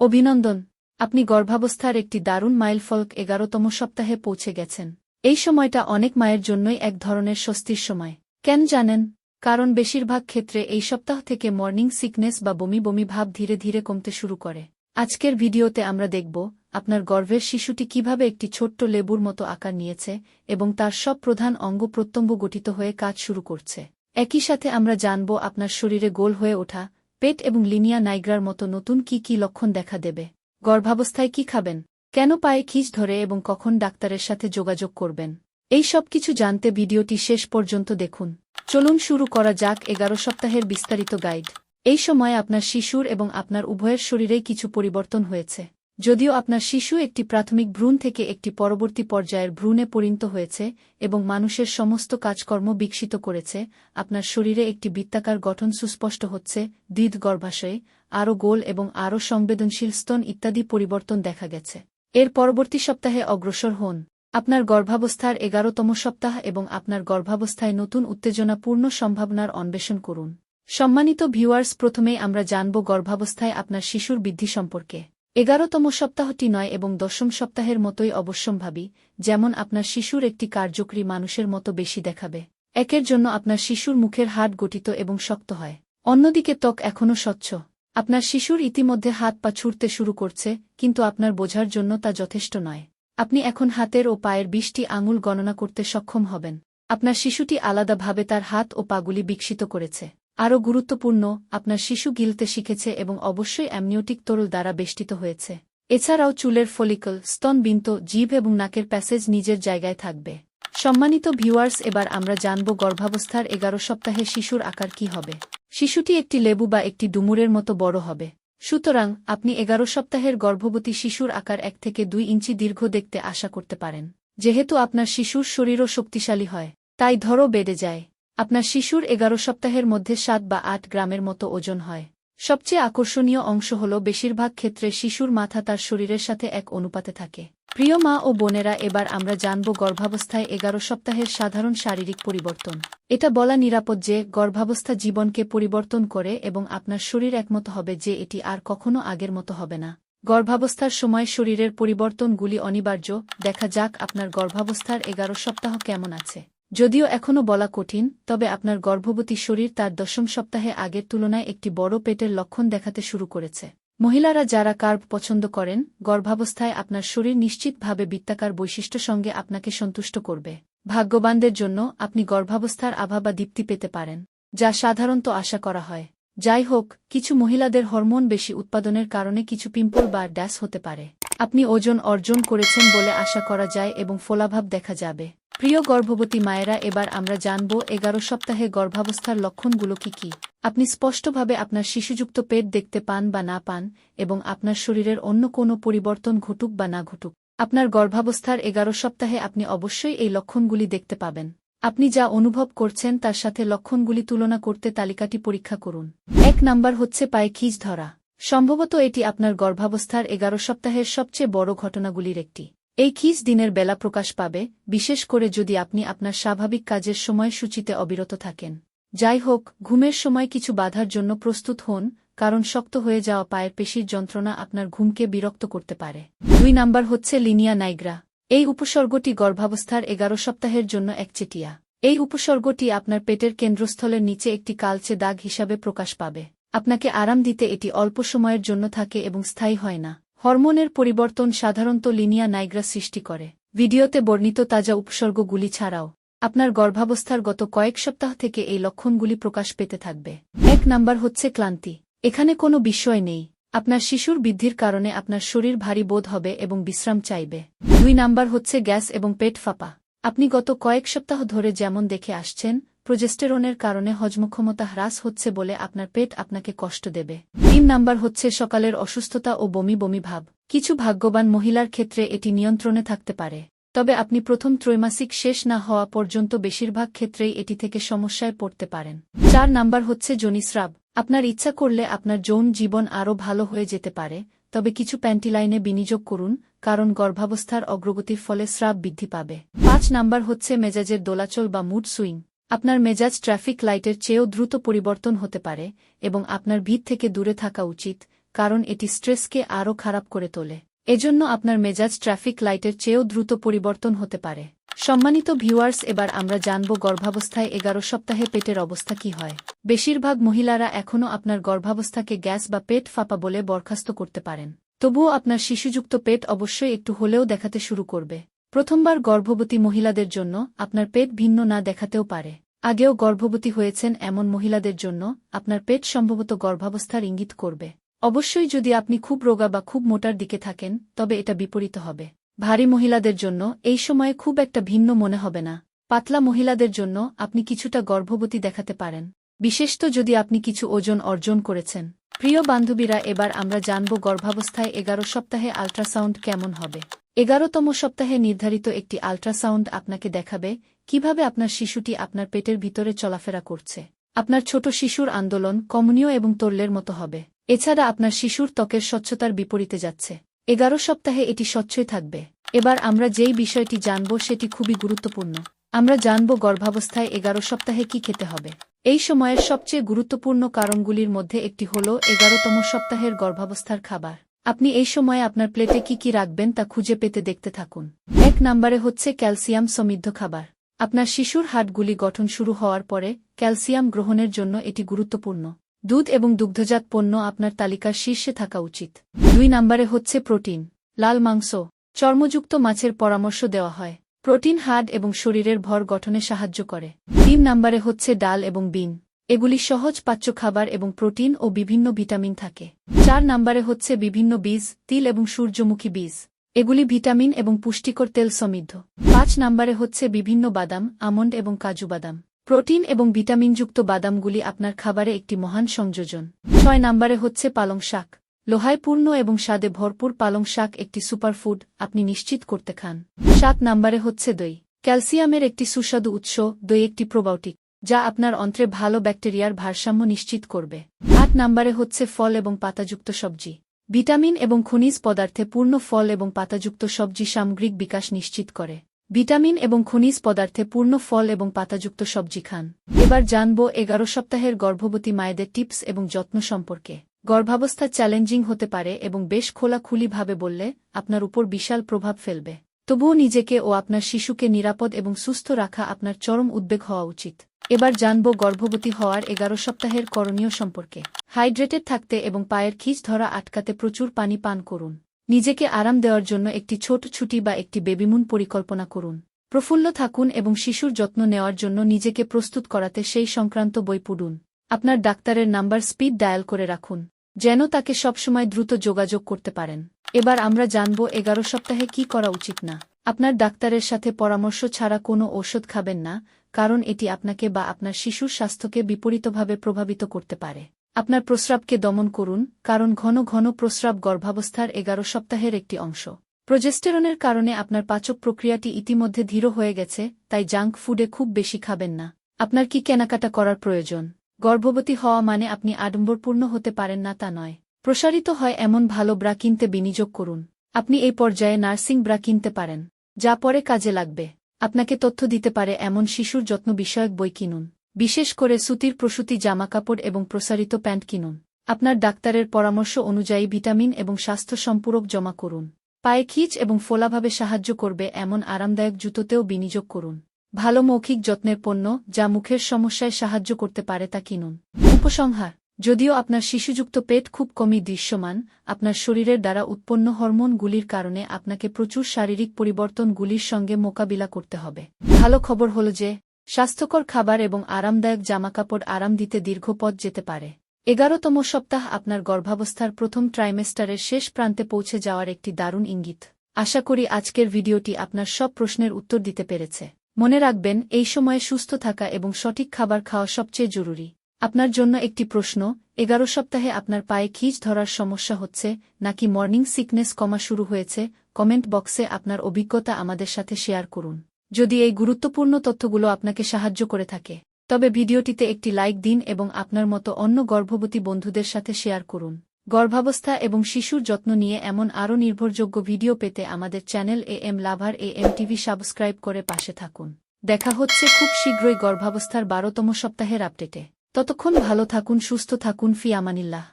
অভিনন্দন, আপনি গর্ভাবস্থার একটি দারুণ মাইলফলক এগারোতম সপ্তাহে পৌঁছে গেছেন। এই সময়টা অনেক মায়ের জন্যই এক ধরনের স্বস্তির সময়। কেন জানেন? কারণ বেশিরভাগ ক্ষেত্রে এই সপ্তাহ থেকে মর্নিং সিকনেস বা বমি বমি ভাব ধীরে ধীরে কমতে শুরু করে। আজকের ভিডিওতে আমরা দেখব, আপনার গর্ভের শিশুটি কীভাবে একটি ছোট্ট লেবুর মতো আকার নিয়েছে এবং তার সব প্রধান অঙ্গ প্রত্যঙ্গ গঠিত হয়ে কাজ শুরু করছে। একই সাথে আমরা জানব, আপনার শরীরে গোল হয়ে ওঠা পেট এবং লিনিয়া নাইগ্রার মতো নতুন কি কি লক্ষণ দেখা দেবে? গর্ভাবস্থায় কি খাবেন? কেন পায়ে খিচ ধরে এবং কখন ডাক্তারের সাথে যোগাযোগ করবেন? এই সব কিছু জানতে ভিডিওটি শেষ পর্যন্ত দেখুন। চলুন শুরু করা যাক এগারো সপ্তাহের বিস্তারিত গাইড। এই সময় আপনার শিশুর এবং আপনার উভয়ের শরীরেই কিছু পরিবর্তন হয়েছে। যদিও আপনার শিশু একটি প্রাথমিক ভ্রূণ থেকে একটি পরবর্তী পর্যায়ের ভ্রূণে পরিণত হয়েছে এবং মানুষের সমস্ত কাজকর্ম বিকশিত করেছে, আপনার শরীরে একটি বৃত্তাকার গঠন সুস্পষ্ট হচ্ছে, দীর্ঘ গর্ভাশয়ে, আরও গোল এবং আরও সংবেদনশীল স্তন ইত্যাদি পরিবর্তন দেখা গেছে। এর পরবর্তী সপ্তাহে অগ্রসর হন। আপনার গর্ভাবস্থার এগারোতম সপ্তাহ এবং আপনার গর্ভাবস্থায় নতুন উত্তেজনাপূর্ণ সম্ভাবনার অন্বেষণ করুন। সম্মানিত ভিউয়ার্স, প্রথমেই আমরা জানব গর্ভাবস্থায় আপনার শিশুর বৃদ্ধি সম্পর্কে। এগারোতম সপ্তাহটি নয় এবং দশম সপ্তাহের মতোই অবশ্যম্ভাবী, যেমন আপনার শিশুর একটি কার্যকরী মানুষের মতো বেশি দেখাবে। একের জন্য আপনার শিশুর মুখের হাট গঠিত এবং শক্ত হয়। অন্যদিকে ত্বক এখনও স্বচ্ছ। আপনার শিশুর ইতিমধ্যে হাত পা ছুটতে শুরু করছে, কিন্তু আপনার বোঝার জন্য তা যথেষ্ট নয়। আপনি এখন হাতের ও পায়ের বিশটি আঙুল গণনা করতে সক্ষম হবেন। আপনার শিশুটি আলাদাভাবে তার হাত ও পাগুলি বিকশিত করেছে। আরও গুরুত্বপূর্ণ, আপনার শিশু গিলতে শিখেছে এবং অবশ্যই অ্যামনিওটিক তরল দ্বারা বেষ্টিত হয়েছে। এছাড়াও চুলের ফলিকল, স্তনবিন্ত জিভ এবং নাকের প্যাসেজ নিজের জায়গায় থাকবে। সম্মানিত ভিউয়ার্স, এবার আমরা জানব গর্ভাবস্থার এগারো সপ্তাহে শিশুর আকার কি হবে। শিশুটি একটি লেবু বা একটি ডুমুরের মতো বড় হবে। সুতরাং, আপনি এগারো সপ্তাহের গর্ভবতী শিশুর আকার এক থেকে দুই ইঞ্চি দীর্ঘ দেখতে আশা করতে পারেন। যেহেতু আপনার শিশুর শরীরও শক্তিশালী হয়, তাই ধরো বেড়ে যায়। আপনার শিশুর এগারো সপ্তাহের মধ্যে সাত বা আট গ্রামের মতো ওজন হয়। সবচেয়ে আকর্ষণীয় অংশ হল বেশিরভাগ ক্ষেত্রে শিশুর মাথা তার শরীরের সাথে এক অনুপাতে থাকে। প্রিয় মা ও বোনেরা, এবার আমরা জানব গর্ভাবস্থায় এগারো সপ্তাহের সাধারণ শারীরিক পরিবর্তন। এটা বলা নিরাপদ যে গর্ভাবস্থা জীবনকে পরিবর্তন করে এবং আপনার শরীর একমত হবে যে এটি আর কখনো আগের মতো হবে না। গর্ভাবস্থার সময় শরীরের পরিবর্তনগুলি অনিবার্য। দেখা যাক আপনার গর্ভাবস্থার এগারো সপ্তাহ কেমন আছে। যদিও এখনও বলা কঠিন, তবে আপনার গর্ভবতী শরীর তার দশম সপ্তাহে আগের তুলনায় একটি বড় পেটের লক্ষণ দেখাতে শুরু করেছে। মহিলারা যারা কার্ভ পছন্দ করেন, গর্ভাবস্থায় আপনার শরীর নিশ্চিতভাবে বৃত্তাকার বৈশিষ্ট্য সঙ্গে আপনাকে সন্তুষ্ট করবে। ভাগ্যবানদের জন্য আপনি গর্ভাবস্থার আভা বা দীপ্তি পেতে পারেন, যা সাধারণত আশা করা হয়। যাই হোক, কিছু মহিলাদের হরমোন বেশি উৎপাদনের কারণে কিছু পিম্পল বা ড্যাস হতে পারে। আপনি ওজন অর্জন করেছেন বলে আশা করা যায় এবং ফোলাভাব দেখা যাবে। প্রিয় গর্ভবতী মায়েরা, এবার আমরা জানব এগারো সপ্তাহে গর্ভাবস্থার লক্ষণগুলো কি কি। আপনি স্পষ্টভাবে আপনার শিশুযুক্ত পেট দেখতে পান বা না পান এবং আপনার শরীরের অন্য কোনো পরিবর্তন ঘটুক বা না ঘটুক। আপনার গর্ভাবস্থার এগারো সপ্তাহে আপনি অবশ্যই এই লক্ষণগুলি দেখতে পাবেন। আপনি যা অনুভব করছেন তার সাথে লক্ষণগুলি তুলনা করতে তালিকাটি পরীক্ষা করুন। এক নাম্বার হচ্ছে পায়ে খিজ ধরা। সম্ভবত এটি আপনার গর্ভাবস্থার এগারো সপ্তাহের সবচেয়ে বড় ঘটনাগুলির একটি। এই খিজ দিনের বেলা প্রকাশ পাবে, বিশেষ করে যদি আপনি আপনার স্বাভাবিক কাজের সময়সূচিতে অবিরত থাকেন। যাই হোক, ঘুমের সময় কিছু বাধার জন্য প্রস্তুত হন, কারণ শক্ত হয়ে যাওয়া পায়ের পেশির যন্ত্রণা আপনার ঘুমকে বিরক্ত করতে পারে। দুই নাম্বার হচ্ছে লিনিয়া নাইগ্রা। এই উপসর্গটি গর্ভাবস্থার এগারো সপ্তাহের জন্য একচেটিয়া এই উপসর্গটি আপনার পেটের কেন্দ্রস্থলের নিচে একটি কালচে দাগ হিসাবে প্রকাশ পাবে। আপনাকে আরাম দিতে এটি অল্প সময়ের জন্য থাকে এবং স্থায়ী হয় না। হরমোনের পরিবর্তন সাধারণত লিনিয়া নাইগ্রা সৃষ্টি করে। ভিডিওতে বর্ণিত তাজা উপসর্গগুলি ছাড়াও, আপনার গর্ভাবস্থার গত কয়েক সপ্তাহ থেকে এই লক্ষণগুলি প্রকাশ পেতে থাকবে। এক নাম্বার হচ্ছে ক্লান্তি। এখানে কোনো বিষয় নেই। আপনার শিশুর বৃদ্ধির কারণে আপনার শরীর ভারী বোধ হবে এবং বিশ্রাম চাইবে। দুই নাম্বার হচ্ছে গ্যাস এবং পেট ফাঁপা। আপনি গত কয়েক সপ্তাহ ধরে যেমন দেখে আসছেন প্রজেস্টেরনের কারণে হজমক্ষমতা হ্রাস হচ্ছে বলে আপনার পেট আপনাকে কষ্ট দেবে। তিন নাম্বার হচ্ছে সকালের অসুস্থতা ও বমি বমি ভাব। কিছু ভাগ্যবান মহিলার ক্ষেত্রে এটি নিয়ন্ত্রণে থাকতে পারে। তবে আপনি প্রথম ত্রৈমাসিক শেষ না হওয়া পর্যন্ত বেশিরভাগ ক্ষেত্রেই এটি থেকে সমস্যায় পড়তে পারেন। চার নাম্বার হচ্ছে জনিস্রাব। আপনার ইচ্ছা করলে আপনার যৌন জীবন আরও ভালো হয়ে যেতে পারে, তবে কিছু প্যান্টিলাইনে বিনিয়োগ করুন, কারণ গর্ভাবস্থার অগ্রগতির ফলে স্রাব বৃদ্ধি পাবে। পাঁচ নাম্বার হচ্ছে মেজাজের দোলাচল বা মুড সুইং। আপনার মেজাজ ট্রাফিক লাইটের চেয়েও দ্রুত পরিবর্তন হতে পারে এবং আপনার ভিত থেকে দূরে থাকা উচিত, কারণ এটি স্ট্রেসকে আরও খারাপ করে তোলে। এজন্য আপনার মেজাজ ট্রাফিক লাইটের চেয়েও দ্রুত পরিবর্তন হতে পারে। সম্মানিত ভিউয়ার্স, এবার আমরা জানব গর্ভাবস্থায় এগারো সপ্তাহে পেটের অবস্থা কি হয়। বেশিরভাগ মহিলারা এখনও আপনার গর্ভাবস্থাকে গ্যাস বা পেট ফাঁপা বলে বরখাস্ত করতে পারেন। তবুও আপনার শিশুযুক্ত পেট অবশ্যই একটু হলেও দেখাতে শুরু করবে। প্রথমবার গর্ভবতী মহিলাদের জন্য আপনার পেট ভিন্ন না দেখাতেও পারে। আগেও গর্ভবতী হয়েছেন এমন মহিলাদের জন্য আপনার পেট সম্ভবত গর্ভাবস্থার ইঙ্গিত করবে। অবশ্যই যদি আপনি খুব রোগা বা খুব মোটার দিকে থাকেন, তবে এটা বিপরীত হবে। ভারী মহিলাদের জন্য এই সময়ে খুব একটা ভিন্ন মনে হবে না। পাতলা মহিলাদের জন্য আপনি কিছুটা গর্ভবতী দেখাতে পারেন। বিশেষত যদি আপনি কিছু ওজন অর্জন করেছেন। প্রিয় বান্ধবীরা, এবার আমরা জানব গর্ভাবস্থায় এগারো সপ্তাহে আল্ট্রাসাউন্ড কেমন হবে। এগারোতম সপ্তাহে নির্ধারিত একটি আল্ট্রাসাউন্ড আপনাকে দেখাবে, কীভাবে আপনার শিশুটি আপনার পেটের ভিতরে চলাফেরা করছে। আপনার ছোট শিশুর আন্দোলন কমনীয় এবং তল্লের মতো হবে। এছাড়া আপনার শিশুর ত্বকের স্বচ্ছতার বিপরীতে যাচ্ছে। এগারো সপ্তাহে এটি স্বচ্ছই থাকবে। এবার আমরা যেই বিষয়টি জানব সেটি খুবই গুরুত্বপূর্ণ। আমরা জানব গর্ভাবস্থায় এগারো সপ্তাহে কি খেতে হবে। এই সময়ের সবচেয়ে গুরুত্বপূর্ণ কারণগুলির মধ্যে একটি হল এগারোতম সপ্তাহের গর্ভাবস্থার খাবার। আপনি এই সময়ে আপনার প্লেটে কি কি রাখবেন তা খুঁজে পেতে দেখতে থাকুন। এক নম্বরে হচ্ছে ক্যালসিয়াম সমৃদ্ধ খাবার। আপনার শিশুর হাটগুলি গঠন শুরু হওয়ার পরে ক্যালসিয়াম গ্রহণের জন্য এটি গুরুত্বপূর্ণ। দুধ এবং দুগ্ধজাত পণ্য আপনার তালিকার শীর্ষে থাকা উচিত। দুই নম্বরে হচ্ছে প্রোটিন, লাল মাংস, চর্মযুক্ত মাছের পরামর্শ দেওয়া হয়। প্রোটিন হাড় এবং শরীরের ভর গঠনে সাহায্য করে। তিন নম্বরে হচ্ছে ডাল এবং বিন। এগুলি সহজ পাচ্য খাবার এবং প্রোটিন ও বিভিন্ন ভিটামিন থাকে। চার নম্বরে হচ্ছে বিভিন্ন বীজ, তিল এবং সূর্যমুখী বীজ। এগুলি ভিটামিন এবং পুষ্টিকর তেল সমৃদ্ধ। পাঁচ নম্বরে হচ্ছে বিভিন্ন বাদাম, আমন্ড এবং কাজু বাদাম। প্রোটিন এবং ভিটামিনযুক্ত বাদামগুলি আপনার খাবারে একটি মহান সংযোজন। ছয় নম্বরে হচ্ছে পালং শাক। লোহায় পূর্ণ এবং স্বাদে ভরপুর পালং শাক একটি সুপারফুড, আপনি নিশ্চিত করতে খান। সাত নম্বরে হচ্ছে দই। ক্যালসিয়ামের একটি সুস্বাদু উৎস, দই একটি প্রোবায়োটিক। যা আপনার অন্ত্রে ভালো ব্যাকটেরিয়ার ভারসাম্য নিশ্চিত করবে। আট নম্বরে হচ্ছে ফল এবং পাতাযুক্ত সবজি। ভিটামিন এবং খনিজ পদার্থে পূর্ণ ফল এবং পাতাযুক্ত সবজি সামগ্রিক বিকাশ নিশ্চিত করে। ভিটামিন এবং খনিজ পদার্থে পূর্ণ ফল এবং পাতাযুক্ত সবজি খান। এবার জানব এগারো সপ্তাহের গর্ভবতী মায়েদের টিপস এবং যত্ন সম্পর্কে। গর্ভাবস্থা চ্যালেঞ্জিং হতে পারে এবং বেশ খোলাখুলিভাবে বললে আপনার উপর বিশাল প্রভাব ফেলবে। তবুও নিজেকে ও আপনার শিশুকে নিরাপদ এবং সুস্থ রাখা আপনার চরম উদ্বেগ হওয়া উচিত। এবার জানব গর্ভবতী হওয়ার এগারো সপ্তাহের করণীয় সম্পর্কে। হাইড্রেটেড থাকতে এবং পায়ের খিচ ধরা আটকাতে প্রচুর পানি পান করুন। নিজেকে আরাম দেওয়ার জন্য একটি ছোট ছুটি বা একটি বেবিমুন পরিকল্পনা করুন। প্রফুল্ল থাকুন এবং শিশুর যত্ন নেওয়ার জন্য নিজেকে প্রস্তুত করাতে সেই সংক্রান্ত বই পড়ুন। আপনার ডাক্তারের নাম্বার স্পিড ডায়াল করে রাখুন, যেন তাকে সবসময় দ্রুত যোগাযোগ করতে পারেন। এবার আমরা জানব এগারো সপ্তাহে কি করা উচিত না। আপনার ডাক্তারের সাথে পরামর্শ ছাড়া কোনো ওষুধ খাবেন না কারণ এটি আপনাকে বা আপনার শিশুর স্বাস্থ্যকে বিপরীতভাবে প্রভাবিত করতে পারে। আপনার প্রস্রাবকে দমন করুন, কারণ ঘন ঘন প্রস্রাব গর্ভাবস্থার এগারো সপ্তাহের একটি অংশ। প্রজেস্টেরনের কারণে আপনার পাচক প্রক্রিয়াটি ইতিমধ্যে ধীর হয়ে গেছে, তাই জাঙ্ক ফুডে খুব বেশি খাবেন না। আপনার কি কেনাকাটা করার প্রয়োজন? গর্ভবতী হওয়া মানে আপনি আডম্বরপূর্ণ হতে পারেন না তা নয়। প্রসারিত হয় এমন ভালো ব্রা কিনতে বিনিয়োগ করুন। আপনি এই পর্যায়ে নার্সিং ব্রা কিনতে পারেন, যা পরে কাজে লাগবে। আপনাকে তথ্য দিতে পারে এমন শিশুর যত্ন বিষয়ক বই কিনুন। বিশেষ করে সুতির প্রসূতি জামাকাপড় এবং প্রসারিত প্যান্ট কিনুন। আপনার ডাক্তারের পরামর্শ অনুযায়ী ভিটামিন এবং স্বাস্থ্য সম্পূরক জমা করুন। পায়ে খিচ এবং ফোলাভাবে সাহায্য করবে এমন আরামদায়ক জুতোতেও বিনিয়োগ করুন। ভালো মৌখিক যত্নের পণ্য যা মুখের সমস্যায় সাহায্য করতে পারে তা কিনুন। উপসংহার যদিও আপনার শিশুযুক্ত পেট খুব কমই দৃশ্যমান, আপনার শরীরের দ্বারা উৎপন্ন হরমোনগুলির কারণে আপনাকে প্রচুর শারীরিক পরিবর্তনগুলির সঙ্গে মোকাবিলা করতে হবে। ভালো খবর হল যে, স্বাস্থ্যকর খাবার এবং আরামদায়ক জামাকাপড় আরাম দিতে দীর্ঘ পথ যেতে পারে। এগারোতম সপ্তাহ আপনার গর্ভাবস্থার প্রথম ট্রাইমেস্টারের শেষ প্রান্তে পৌঁছে যাওয়ার একটি দারুণ ইঙ্গিত। আশা করি আজকের ভিডিওটি আপনার সব প্রশ্নের উত্তর দিতে পেরেছে। মনে রাখবেন, এই সময়ে সুস্থ থাকা এবং সঠিক খাবার খাওয়া সবচেয়ে জরুরি। আপনার জন্য একটি প্রশ্ন, এগারো সপ্তাহে আপনার পায়ে খিচ ধরার সমস্যা হচ্ছে নাকি মর্নিং সিকনেস কমা শুরু হয়েছে, কমেন্ট বক্সে আপনার অভিজ্ঞতা আমাদের সাথে শেয়ার করুন। যদি এই গুরুত্বপূর্ণ তথ্যগুলো আপনাকে সাহায্য করে থাকে, তবে ভিডিওটিতে একটি লাইক দিন এবং আপনার মতো অন্য গর্ভবতী বন্ধুদের সাথে শেয়ার করুন। গর্ভাবস্থা এবং শিশুর যত্ন নিয়ে এমন আরও নির্ভরযোগ্য ভিডিও পেতে আমাদের channel A M lover A M TV subscribe করে পাশে থাকুন। দেখা হচ্ছে খুব শীঘ্রই গর্ভাবস্থার বারোতম সপ্তাহের আপডেটে। ততক্ষণ ভালো থাকুন সুস্থ থাকুন ফি আমানিল্লাহ।